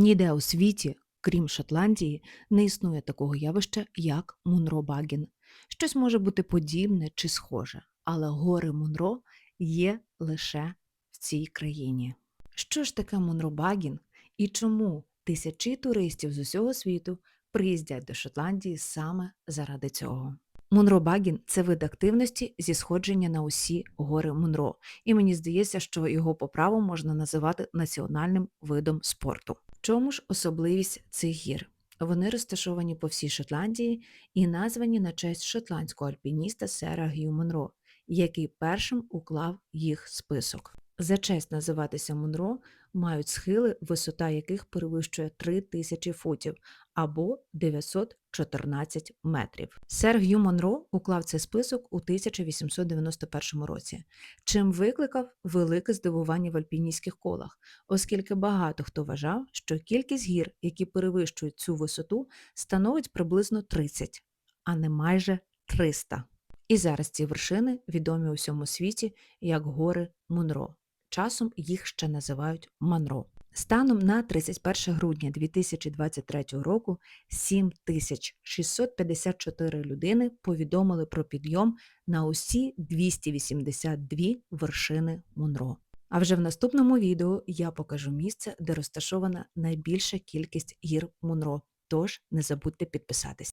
Ніде у світі, крім Шотландії, не існує такого явища, як Мунро-Багін. Щось може бути подібне чи схоже, але гори Мунро є лише в цій країні. Що ж таке Мунро-Багін і чому тисячі туристів з усього світу приїздять до Шотландії саме заради цього? Мунро-Багін – це вид активності зі сходження на усі гори Мунро, і мені здається, що його по праву можна називати національним видом спорту. Чому ж особливість цих гір? Вони розташовані по всій Шотландії і названі на честь шотландського альпініста Сера Гью Монро, який першим уклав їх список. За честь називатися Монро мають схили, висота яких перевищує 3000 футів або 914 метрів. Сер Гью Монро уклав цей список у 1891 році, чим викликав велике здивування в альпіністських колах, оскільки багато хто вважав, що кількість гір, які перевищують цю висоту, становить приблизно 30, а не майже 300. І зараз ці вершини відомі у всьому світі як гори Мунро. Часом їх ще називають Манро. Станом на 31 грудня 2023 року 7654 людини повідомили про підйом на усі 282 вершини Монро. А вже в наступному відео я покажу місце, де розташована найбільша кількість гір Монро. Тож не забудьте підписатись.